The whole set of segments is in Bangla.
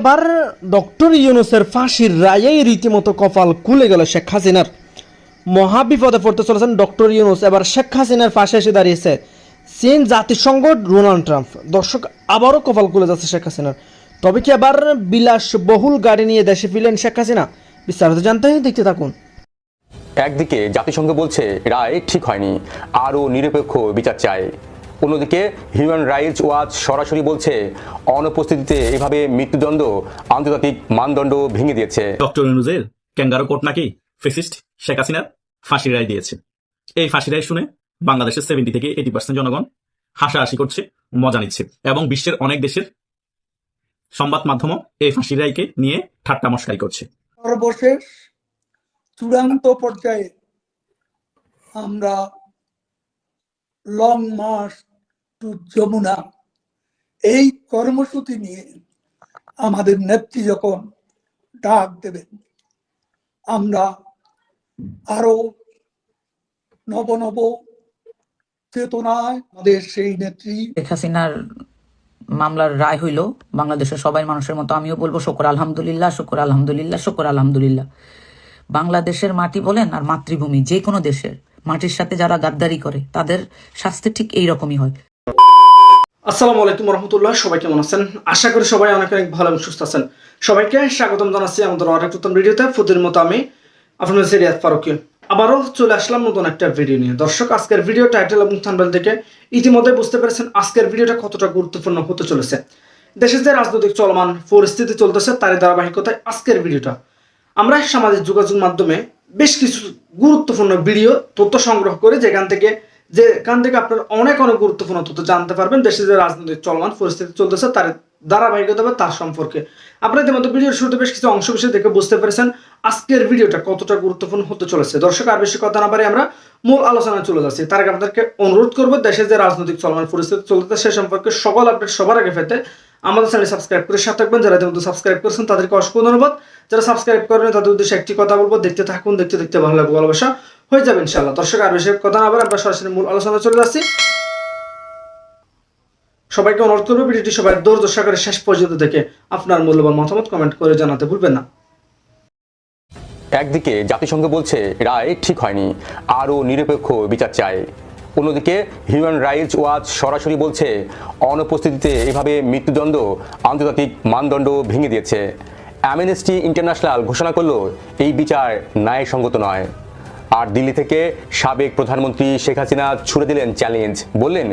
আবার ডক্টর ইউনুসের ফাঁসির রায়েই রীতিমতো কপাল খুলে গেল শেখ হাসিনার। মহা বিপদে পড়তে চলেছেন ডক্টর ইউনুস। এবার শেখ হাসিনার পাশে এসে দাঁড়িয়েছে চীন জাতিসংঘ ডোনাল্ড ট্রাম্প। দর্শক, আবারও কপাল খুলে যাচ্ছে শেখ হাসিনার। তবে কি আবার বিলাস বহুল গাড়ি নিয়ে দেশে ফিরলেন শেখ হাসিনা? বিস্তারিত জানতে দেখতে থাকুন। একদিকে জাতিসংঘ বলছে, রায় ঠিক হয়নি। আরও নিরপেক্ষ বিচার চায়। অন্যদিকে হিউম্যান রাইটস ওয়াচ সরাসরি বলছে অনুপস্থিতিতে এভাবে মৃত্যুদণ্ড আন্তর্জাতিক মানদণ্ড ভেঙে দিয়েছে। ডক্টর ইউনুজের ক্যাঙ্গারো কোর্ট নাকি ফেসিস্ট শেখ হাসিনার ফাঁসির রায় দিয়েছে। এই ফাঁসির রায় শুনে বাংলাদেশের সেভেন্টি থেকে এইটি পার্সেন্ট জনগণ হাসাহাসি করছে মজা নিচ্ছে এবং বিশ্বের অনেক দেশের সংবাদ মাধ্যমও এই ফাঁসির রায়কে নিয়ে ঠাট্টা মস্কারি করছে। সর্বশেষ চূড়ান্ত পর্যায়ে আমরা লং মার্চ যমুনা, এই কর্মসূচি নিয়ে আমাদের নেত্রী যখন ডাক দেবেন, আমরা আরও নব নব চেতনায় আমাদের সেই নেত্রী শেখ হাসিনার মামলার রায় হইল, বাংলাদেশের সবাই মানুষের মতো আমিও বলব শুকর আলহামদুলিল্লাহ শুকর আলহামদুলিল্লাহ শুকর আলহামদুলিল্লাহ। বাংলাদেশের মাটি বলেন আর মাতৃভূমি, যে কোনো দেশের মাটির সাথে যারা গাদ্দারি করে, তাদের শাস্তি ঠিক এই রকমই হয়। আসসালামু আলাইকুম রহমতুল্লাহ, সবাই কেমন আছেন? আশা করি সবাই অনেক অনেক ভালো এবং সুস্থ আছেন। সবাইকে স্বাগতম জানাচ্ছি আমাদের আরেক নতুন ভিডিওতে। প্রতিদিন মতো আমি আপনাদের সিরিয়াত ফারুকি। আবারও চলে আসলাম নতুন একটা ভিডিও নিয়ে। দর্শক, আজকের ভিডিও টাইটেল এবং থানবেল থেকে ইতিমধ্যে বুঝতে পেরেছেন আজকের ভিডিওটা কতটা গুরুত্বপূর্ণ হতে চলেছে। দেশের যে রাজনৈতিক চলমান পরিস্থিতি চলতেছে, তারই ধারাবাহিকতায় আজকের ভিডিওটা। আমরা সামাজিক যোগাযোগ মাধ্যমে বেশ কিছু গুরুত্বপূর্ণ ভিডিও, তথ্য সংগ্রহ করে যেখান থেকে যেখান থেকে আপনার অনেক অনেক গুরুত্বপূর্ণ তথ্য জানতে পারবেন দেশের যে রাজনৈতিক চলমান পরিস্থিতি চলতেছে, তার ধারাবাহিকতা বা তার সম্পর্কে। আপনারা ইতিমধ্যে ভিডিওর শুরুতে বেশ কিছু অংশ বিষয় দেখে বুঝতে পেরেছেন আজকের ভিডিওটা কতটা গুরুত্বপূর্ণ হতে চলেছে। দর্শক, আর বেশি কথা না পারে আমরা মূল আলোচনায় চলে যাচ্ছি। তার আগে আপনাদেরকে অনুরোধ করব দেশের যে রাজনৈতিক চলমান পরিস্থিতি চলতেছে, সে সম্পর্কে সকল আপডেট সবার আগে পেতে আমাদের চ্যানেল সাবস্ক্রাইব করে সাথে থাকবেন। যারা ইতিমধ্যে সাবস্ক্রাইব করেছেন, তাদেরকে অসংখ্য ধন্যবাদ। যারা সাবস্ক্রাইব করেন তাদের উদ্দেশ্যে একটি কথা বলব, দেখতে থাকুন, দেখতে দেখতে ভালো লাগবে ভালোবাসা। হয়ে যাবে ইনশাআল্লাহ। দর্শক, আর বেশি কথা না বলে আমরা সরাসরি মূল আলোচনা চলে যাচ্ছি। সবাইকে অনুরোধ করব ভিডিওটি সবাই ধৈর্য সহকারে শেষ পর্যন্ত দেখে আপনার মূল্যবান মতামত কমেন্ট করে জানাতে ভুলবেন না। একদিকে জাতিসংঘ বলছে, রায় ঠিক হয়নি, আরও নিরপেক্ষ বিচার চায় অন্যদিকে হিউম্যান রাইটস ওয়াচ সরাসরি বলছে, অনুপস্থিতিতে এভাবে মৃত্যুদণ্ড, আন্তর্জাতিক মানদণ্ড ভেঙে দিয়েছে। অ্যামনেস্টি ইন্টারন্যাশনাল ঘোষণা করল, এই বিচার ন্যায়সঙ্গত নয়। আর দিল্লি থেকে সাবেক প্রধানমন্ত্রী শেখ হাসিনা ছুড়ে দিলেন চ্যালেঞ্জ। বললেন,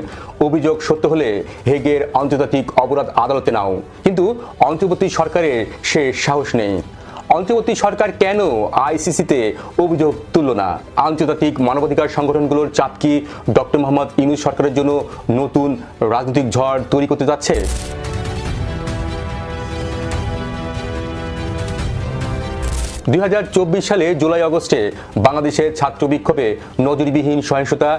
অভিযোগ সত্য হলে হেগের আন্তর্জাতিক অপরাধ আদালতে নাও। কিন্তু অন্তর্বর্তী সরকারের সে সাহস নেই। অন্তর্বর্তী সরকার কেন আইসিসিতে অভিযোগ তুলল না? আন্তর্জাতিক মানবাধিকার সংগঠনগুলোর চাপ কি ডক্টর মোহাম্মদ ইনুস সরকারের জন্য নতুন রাজনৈতিক ঝড় তৈরি করতে যাচ্ছে? দুই হাজার চব্বিশ সালে জুলাই আগস্টে বাংলাদেশের ছাত্র বিক্ষোভে নজরবিহীন সহিংসতা,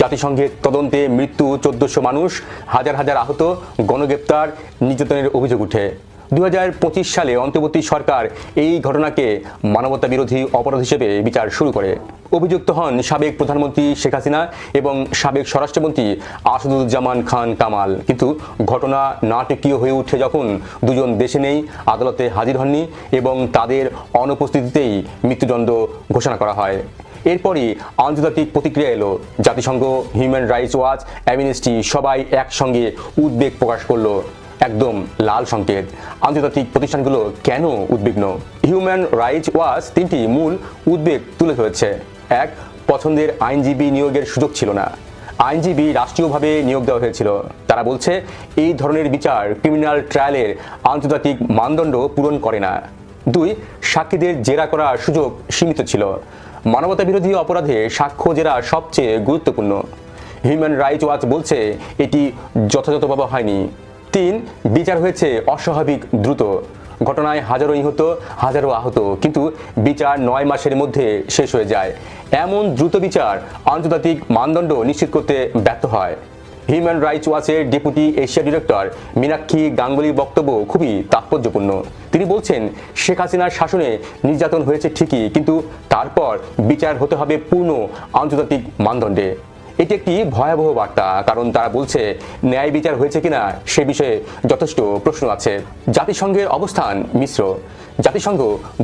জাতিসংঘের তদন্তে মৃত্যু চোদ্দশো মানুষ, হাজার হাজার আহত, গণগ্রেপ্তার, নির্যাতনের অভিযোগ উঠে। দু হাজার পঁচিশ সালে অন্তর্বর্তী সরকার এই ঘটনাকে মানবতা বিরোধী অপরাধ হিসেবে বিচার শুরু করে। অভিযুক্ত হন সাবেক প্রধানমন্ত্রী শেখ হাসিনা এবং সাবেক স্বরাষ্ট্রমন্ত্রী আসাদুজ্জামান খান কামাল। কিন্তু ঘটনা নাটকীয় হয়ে উঠে যখন দুজন দেশে নেই, আদালতে হাজির হননি এবং তাদের অনুপস্থিতিতেই মৃত্যুদণ্ড ঘোষণা করা হয়। এরপরই আন্তর্জাতিক প্রতিক্রিয়া এলো। জাতিসংঘ হিউম্যান রাইটস ওয়াচ অ্যামিনেস্টি সবাই একসঙ্গে উদ্বেগ প্রকাশ করল। একদম লাল সংকেত। আন্তর্জাতিক প্রতিষ্ঠানগুলো কেন উদ্বিগ্ন? হিউম্যান রাইটস ওয়াচ তিনটি মূল উদ্বেগ তুলে ধরেছে। এক, পছন্দের আইনজীবী নিয়োগের সুযোগ ছিল না। আইনজীবী রাষ্ট্রীয়ভাবে নিয়োগ দেওয়া হয়েছিল। তারা বলছে, এই ধরনের বিচার ক্রিমিনাল ট্রায়ালের আন্তর্জাতিক মানদণ্ড পূরণ করে না। দুই, সাক্ষীদের জেরা করার সুযোগ সীমিত ছিল। মানবতা বিরোধী অপরাধে সাক্ষ্য জেরা সবচেয়ে গুরুত্বপূর্ণ। হিউম্যান রাইটস ওয়াচ বলছে, এটি যথাযথভাবে হয়নি। তিন বিচার হয়েছে অস্বাভাবিক দ্রুত। ঘটনায় হাজারো নিহত, হাজারো আহত। কিন্তু বিচার নয় মাসের মধ্যে শেষ হয়ে যায়। এমন দ্রুত বিচার আন্তর্জাতিক মানদণ্ড নিশ্চিত করতে ব্যর্থ হয়। হিউম্যান রাইটস ওয়াচের ডেপুটি এশিয়া ডিরেক্টর মীনাক্ষী গাঙ্গুলির বক্তব্য খুবই তাৎপর্যপূর্ণ। তিনি বলছেন, শেখ হাসিনার শাসনে নির্যাতন হয়েছে ঠিকই, কিন্তু তারপর বিচার হতে হবে পূর্ণ আন্তর্জাতিক মানদণ্ডে। এটি একটি ভয়াবহ বার্তা, কারণ তারা বলছে, ন্যায় বিচার হয়েছে কিনা সে বিষয়ে যথেষ্ট প্রশ্ন আছে। জাতিসংঘের অবস্থান মিশ্র। জাতিসংঘ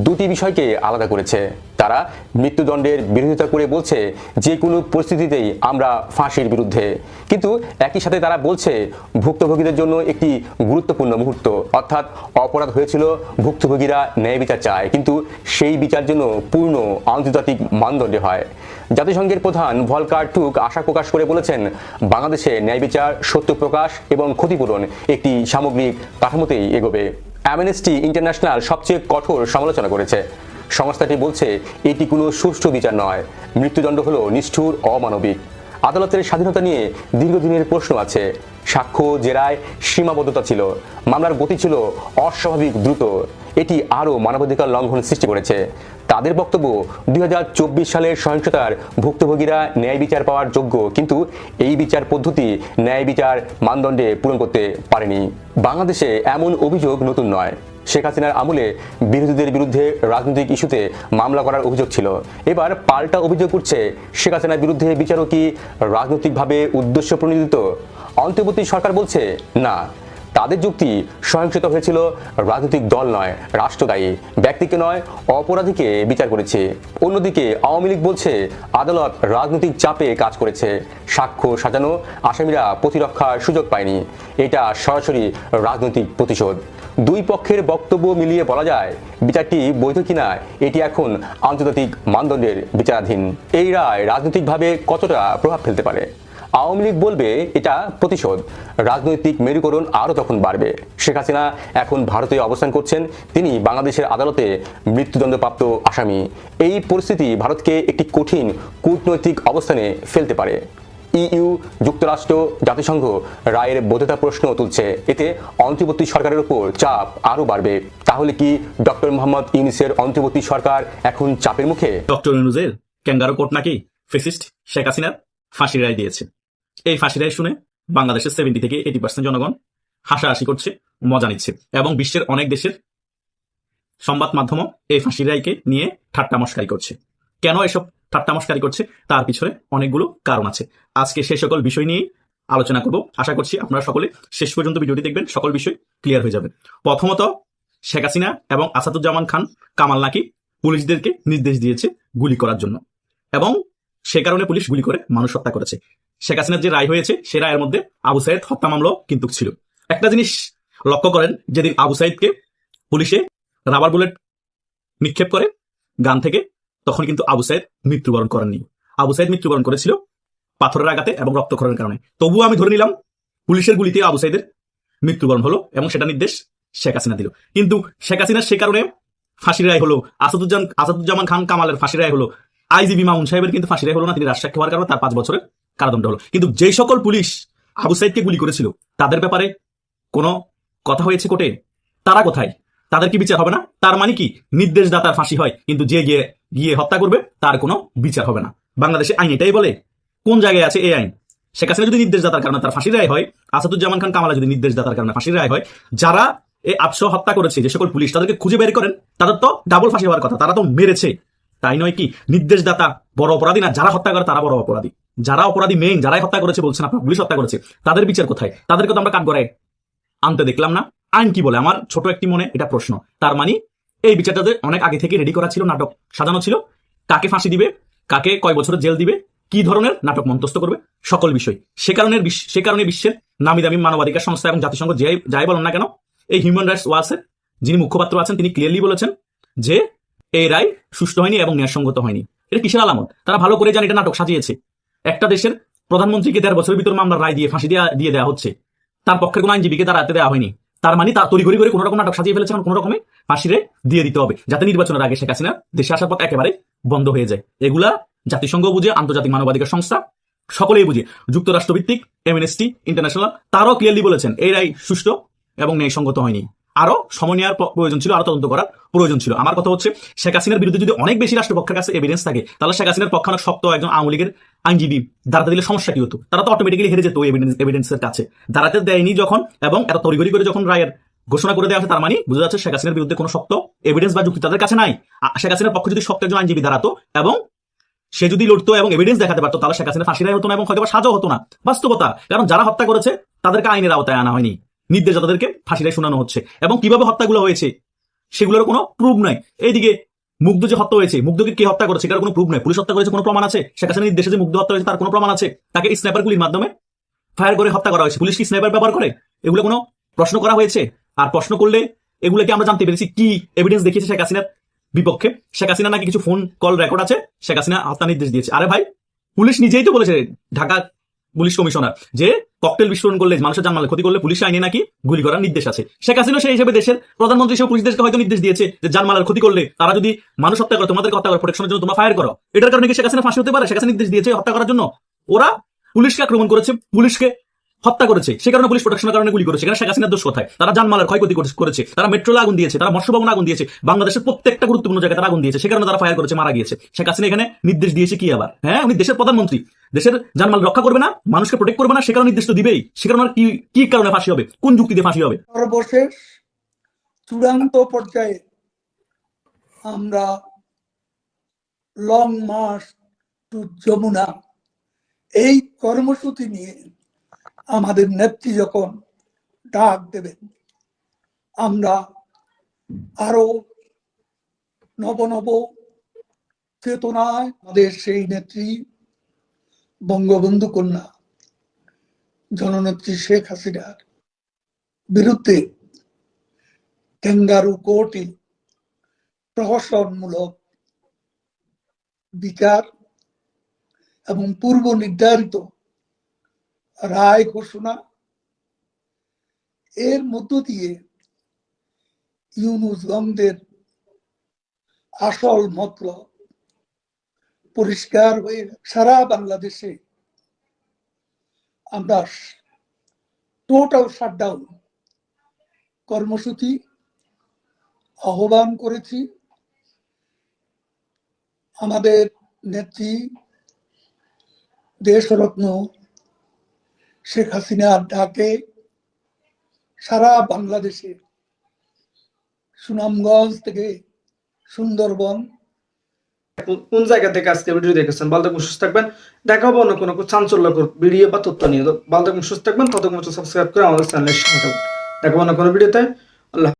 দুটি বিষয়কে আলাদা করেছে। তারা মৃত্যুদণ্ডের বিরোধিতা করে বলছে যে কোনো পরিস্থিতিতেই আমরা ফাঁসির বিরুদ্ধে। কিন্তু একই সাথে তারা বলছে ভুক্তভোগীদের জন্য একটি গুরুত্বপূর্ণ মুহূর্ত। অর্থাৎ অপরাধ হয়েছিল, ভুক্তভোগীরা ন্যায় বিচার চায়, কিন্তু সেই বিচার জন্য পূর্ণ আন্তর্জাতিক মানদণ্ডে হয়। জাতিসংঘের প্রধান ভলকার টুক আশা প্রকাশ করে বলেছেন, বাংলাদেশে ন্যায় বিচার, সত্য প্রকাশ এবং ক্ষতিপূরণ একটি সামগ্রিক কাঠামোতেই এগোবে। অ্যামনেস্টি ইন্টারন্যাশনাল সবচেয়ে কঠোর সমালোচনা করেছে। সংস্থাটি বলছে, এটি কোনো সুষ্ঠু বিচার নয়। মৃত্যুদণ্ড হলো নিষ্ঠুর, অমানবিক। আদালতের স্বাধীনতা নিয়ে দীর্ঘদিনের প্রশ্ন আছে। সাক্ষ্য, জেরায় সীমাবদ্ধতা ছিল। মামলার গতি ছিল অস্বাভাবিক দ্রুত। এটি আরও মানবাধিকার লঙ্ঘন সৃষ্টি করেছে। তাদের বক্তব্য, দুই হাজার চব্বিশ সালের সহিংসতার ভুক্তভোগীরা ন্যায় বিচার পাওয়ার যোগ্য, কিন্তু এই বিচার পদ্ধতি ন্যায় বিচার মানদণ্ডে পূরণ করতে পারেনি। বাংলাদেশে এমন অভিযোগ নতুন নয়। শেখ হাসিনার আমলে বিরোধীদের বিরুদ্ধে রাজনৈতিক ইস্যুতে মামলা করার অভিযোগ ছিল। এবার পাল্টা অভিযোগ উঠছে শেখ হাসিনার বিরুদ্ধে বিচারও কি রাজনৈতিকভাবে উদ্দেশ্য প্রণোদিত অন্তর্বর্তী সরকার বলছে, না। তাদের যুক্তি সহিংসতা হয়েছিল রাজনৈতিক দল নয়, রাষ্ট্রদায়ী। ব্যক্তিকে নয়, অপরাধীকে বিচার করেছে। অন্যদিকে আওয়ামী লীগ বলছে, আদালত রাজনৈতিক চাপে কাজ করেছে। সাক্ষ্য সাজানো আসামিরা প্রতিরক্ষার সুযোগ পায়নি। এটা সরাসরি রাজনৈতিক প্রতিশোধ। দুই পক্ষের বক্তব্য মিলিয়ে বলা যায়, বিচারটি বৈধ কিনা, এটি এখন আন্তর্জাতিক মানদণ্ডের বিচারাধীন। এই রায় রাজনৈতিকভাবে কতটা প্রভাব ফেলতে পারে? আওয়ামী লীগ বলবে এটা প্রতিশোধ। রাজনৈতিক মেরুকরণ আরও তখন বাড়বে। শেখ হাসিনা এখন ভারতে অবস্থান করছেন, তিনি বাংলাদেশের আদালতে মৃত্যুদণ্ডপ্রাপ্ত আসামি। এই পরিস্থিতি ভারতকে একটি কঠিন কূটনৈতিক অবস্থানে ফেলতে পারে। ইইউ যুক্তরাষ্ট্র জাতিসংঘ রায়ের বৈধতা প্রশ্ন তুলছে। এতে অন্তর্বর্তী সরকারের উপর চাপ আরও বাড়বে। তাহলে কি ডক্টর মোহাম্মদ ইউনিসের অন্তর্বর্তী সরকার এখন চাপের মুখে? ডক্টর ইউনুজের ক্যাঙ্গারো কোর্ট নাকি ফেসিস্ট শেখ হাসিনার ফাঁসির রায় দিয়েছে। এই ফাঁসির রায় শুনে বাংলাদেশের সেভেন্টি থেকে এইটি পার্সেন্ট জনগণ হাসাহাসি করছে, মজা নিচ্ছে এবং বিশ্বের অনেক দেশের সংবাদ মাধ্যমও এই ফাঁসির রায়কে নিয়ে ঠাট্টা মস্কারি করছে। কেন এসব ঠাট্টা মস্কারি করছে। তার পিছনে অনেকগুলো কারণ আছে। আজকে সেই সকল বিষয় নিয়ে আলোচনা করব। আশা করছি আপনারা সকলে শেষ পর্যন্ত ভিডিওটি দেখবেন। সকল বিষয় ক্লিয়ার হয়ে যাবে। প্রথমত, শেখ হাসিনা এবং আসাদুজ্জামান খান, কামাল নাকি পুলিশদেরকে নির্দেশ দিয়েছে গুলি করার জন্য। এবং সে কারণে পুলিশ গুলি করে মানুষ হত্যা করেছে। শেখ হাসিনার যে রায় হয়েছে, সে রায়ের মধ্যে আবু সাইদ হত্যা মামলাও কিন্তু ছিল। একটা জিনিস লক্ষ্য করেন, যেদিন আবু সাইদকে পুলিশে রাবার বুলেট নিক্ষেপ করে গান থেকে তখন কিন্তু আবু সাইদ মৃত্যুবরণ করেননি। আবু সাইদ মৃত্যুবরণ করেছিল পাথরের আঘাতে এবং রক্তক্ষরণের কারণে। তবুও আমি ধরে নিলাম, পুলিশের গুলিতে আবু সাইদের মৃত্যুবরণ হলো এবং সেটা নির্দেশ শেখ হাসিনা দিল। কিন্তু শেখ হাসিনার সে কারণে ফাঁসির রায় হলো আসাদুজ্জামান আসাদুজ্জামান খান, কামালের ফাঁসির রায় হলো, আইজিবি মামুন সাহেবের কিন্তু ফাঁসি রায় হলো না, তিনি রাজসাক্ষী হওয়ার কারণে তার পাঁচ বছরের কারাদণ্ড হলো। কিন্তু যেই সকল পুলিশ আবু সাইদকে গুলি করেছিল, তাদের ব্যাপারে কোনো কথা হয়েছে কোটে তারা কোথায়? তাদের কি বিচার হবে না? তার মানে কি? নির্দেশদাতার ফাঁসি হয়, কিন্তু যে গিয়ে গিয়ে হত্যা করবে, তার কোনো বিচার হবে না। বাংলাদেশে আইন এটাই বলে। কোন জায়গায় আছে এই আইন? শেখ হাসিনা যদি নির্দেশদাতার কারণে তার ফাঁসির রায় হয়, আসাদুজ্জামান খান কামালা যদি নির্দেশদাতার কারণে ফাঁসির রায় হয়, যারা এই আটশো হত্যা করেছে, যে সকল পুলিশ তাদেরকে খুঁজে বের করেন, তাদের তো ডাবল ফাঁসি হওয়ার কথা, তারা তো মেরেছে। তাই নয় কি? নির্দেশদাতা বড় অপরাধী না, যারা হত্যা করে তারা বড় অপরাধী। যারা অপরাধী মেইন যারাই হত্যা করেছে বলছেন আপনার পুলিশ হত্যা করেছে, তাদের বিচার কোথায়? তাদেরকে তো আমরা কাঠ করে আনতে দেখলাম না। আইন কি বলে? আমার ছোট একটি মনে এটা প্রশ্ন। তার মানে এই বিচারটাতে অনেক আগে থেকে রেডি করা ছিল নাটক। সাজানো ছিল। কাকে ফাঁসি দিবে? কাকে কয় বছরের জেল দিবে? কি ধরনের নাটক মন্তস্থ করবে? সকল বিষয়। সে কারণে সে কারণে বিশ্বের নামি দামি মানবাধিকার সংস্থা এবং জাতিসংঘ যে যাই বলেন না কেন, এই হিউম্যান রাইটস ওয়াচের যিনি মুখপাত্র আছেন, তিনি ক্লিয়ারলি বলেছেন যে, এই রায় সুষ্ঠু হয়নি এবং ন্যায়সঙ্গত হয়নি। এটা কিসের আলামত? তারা ভালো করে জানে এটা নাটক সাজিয়েছে। একটা দেশের প্রধানমন্ত্রীকে দেড় বছরের ভিতর মামলার রায় দিয়ে ফাঁসি দিয়ে দেওয়া হচ্ছে। তার পক্ষের কোনো আইনজীবীকে তার দাঁড়াতে দেওয়া হয়নি। তার মানে তার তৈরি করে কোনো রকম নাটক সাজিয়ে ফেলেছে এবং কোনো রকমে ফাঁসিরে দিয়ে দিতে হবে, যাতে নির্বাচনের আগে শেখ হাসিনা দেশে আসার পথ একেবারে বন্ধ হয়ে যায়। এগুলা জাতিসংঘ বুঝে, আন্তর্জাতিক মানবাধিকার সংস্থা সকলেই বুঝে। যুক্তরাষ্ট্রভিত্তিক এমএনএসটি ইন্টারন্যাশনাল তারাও ক্লিয়ারলি বলেছেন, এরাই সুষ্ঠু এবং ন্যায়সঙ্গত হয়নি। আরও সময় নেওয়ার প্রয়োজন ছিল, আরও তদন্ত করার প্রয়োজন ছিল। আমার কথা হচ্ছে, শেখ হাসিনার বিরুদ্ধে যদি অনেক বেশি রাষ্ট্রপক্ষের কাছে এভিডেন্স থাকে, তাহলে শেখ হাসিনার পক্ষে অনেক শক্ত একজন আওয়ামী লীগের আইনজীবী দাঁড়াতে দিলে সমস্যা কি হতো। তারা তো অটোমেটিক্যালি হেরে যেত এভিডেন্স এভিডেন্সের কাছে। দাঁড়াতে দেয়নি যখন, এবং এত তড়িঘড়ি করে যখন রায়ের ঘোষণা করে দেওয়া হচ্ছে তার মানে বোঝা যাচ্ছে শেখ হাসিনার বিরুদ্ধে কোনো শক্ত এভিডেন্স বা যুক্তি তাদের কাছে নাই। শেখ হাসিনার পক্ষে যদি শক্ত একজন আইনজীবী দাঁড়াতো, এবং সে যদি লড়তো এবং এভিডেন্স দেখাতে পারতো, তাহলে শেখ হাসিনা ফাঁসিরাই হতো না এবং হয়তো সাজাও হতো না। বাস্তবতা, কারণ যারা হত্যা করেছে, তাদেরকে আইনের আওতায় আনা হয়নি। নির্দেশদাতাদেরকে ফাঁসিরাই শোনানো হচ্ছে। এবং কীভাবে হত্যাগুলো হয়েছে সেগুলোর কোনো প্রুফ নাই। এইদিকে মুগ্ধ যে হত্যা হয়েছে, মুগ্ধকে কে হত্যা করেছে এটার কোনো প্রুফ নাই। পুলিশ হত্যা করেছে, কোনো প্রমাণ আছে? শেখ হাসিনার নির্দেশে যে মুগ্ধ হত্যা হয়েছে, তার কোনো প্রমাণ আছে? তাকে স্নাইপার গুলির মাধ্যমে ফায়ার করে হত্যা করা হয়েছে। পুলিশ কি স্নাইপার ব্যবহার করে? এগুলো কোনো প্রশ্ন করা হয়েছে? আর প্রশ্ন করলে এগুলোকে আমরা জানতে পেরেছি কি এভিডেন্স দেখিয়েছে শেখ হাসিনার বিপক্ষে। শেখ হাসিনা নাকি কিছু ফোন কল রেকর্ড আছে? শেখ হাসিনা হত্যা নির্দেশ দিয়েছে। আরে ভাই, পুলিশ নিজেই তো বলেছে, ঢাকা পুলিশ কমিশনার, যে ককটেল বিস্ফোরণ করলে মানুষের জানমালে ক্ষতি করলে পুলিশ আইনে নাকি গুলি করার নির্দেশ আছে। শেখ হাসিনা সেই হিসেবে দেশের প্রধানমন্ত্রী হিসেবে পুলিশ দেশকে হয়তো নির্দেশ দিয়েছে যে জানমালের ক্ষতি করলে তারা যদি মানুষ হত্যা করে তোমাদের হত্যা করে প্রোটেকশনের জন্য তোমরা ফায়ার করো। এটার কারণে কি শেখ হাসিনা ফাঁসি হতে পারে? শেখ হাসিনা নির্দেশ দিয়েছে হত্যা করার জন্য। ওরা পুলিশকে আক্রমণ করেছে, পুলিশকে হত্যা করেছে। সে কারণে পুলিশ প্রোটেকশনের কারণে গুলি করেছে। এখানে শেখ হাসিনার দোষ কোথায়? তারা জানমালের ক্ষয়ক্ষতি করে- করেছে। তারা মেট্রোলে আগুন দিয়েছে, তারা মৎস্য ভবনে আগুন দিয়েছে। বাংলাদেশের প্রত্যেকটা গুরুত্বপূর্ণ জায়গায় তারা আগুন দিয়েছে। সে কারণে তারা ফায়ার করেছে, মারা গিয়েছে। শেখ হাসিনা এখানে নির্দেশ দিয়েছে কি আবার? হ্যাঁ উনি দেশের প্রধানমন্ত্রী। দেশের জানমাল রক্ষা করবে না, মানুষকে প্রোটেক্ট করবে না, সে কারণে নির্দেশ তো দিবেই। সে কারণে কি কি কারণে ফাঁসি হবে? কোন যুক্তি দিয়ে ফাঁসি হবে? সর্বশেষ চূড়ান্ত পর্যায়ে আমরা লং মার্চ টু যমুনা। এই কর্মসূচি নিয়ে আমাদের নেত্রী যখন ডাক দেবেন, আমরা আরও নব নব চেতনায় আমাদের সেই নেত্রী বঙ্গবন্ধু কন্যা, জননেত্রী শেখ হাসিনার বিরুদ্ধে ক্যাঙ্গারু কোর্টে প্রহসনমূলক বিচার এবং পূর্ব নির্ধারিত রায় ঘোষণা। এর মধ্য দিয়ে ইউনুসগঞ্জের আসল মতলব পরিষ্কার হয়ে সারা বাংলাদেশে আমরা টোটাল শাটডাউন কর্মসূচি আহ্বান করেছি। আমাদের নেত্রী দেশরত্ন শেখ হাসিনার ডাকে সারা বাংলাদেশে, সুনামগঞ্জ থেকে সুন্দরবন। কোন- জায়গা থেকে আজকে ভিডিও দেখেছেন? ভালো সুস্থ থাকবেন। দেখা হবে অন্য কোনো চাঞ্চল্যকর ভিডিও বা তথ্য নিয়ে। ভালো সুস্থ থাকবেন, ততক্ষণ সাবস্ক্রাইব করে আমাদের চ্যানেলের সাথে থাকবেন দেখা অন্য কোনো ভিডিওতে। আল্লাহ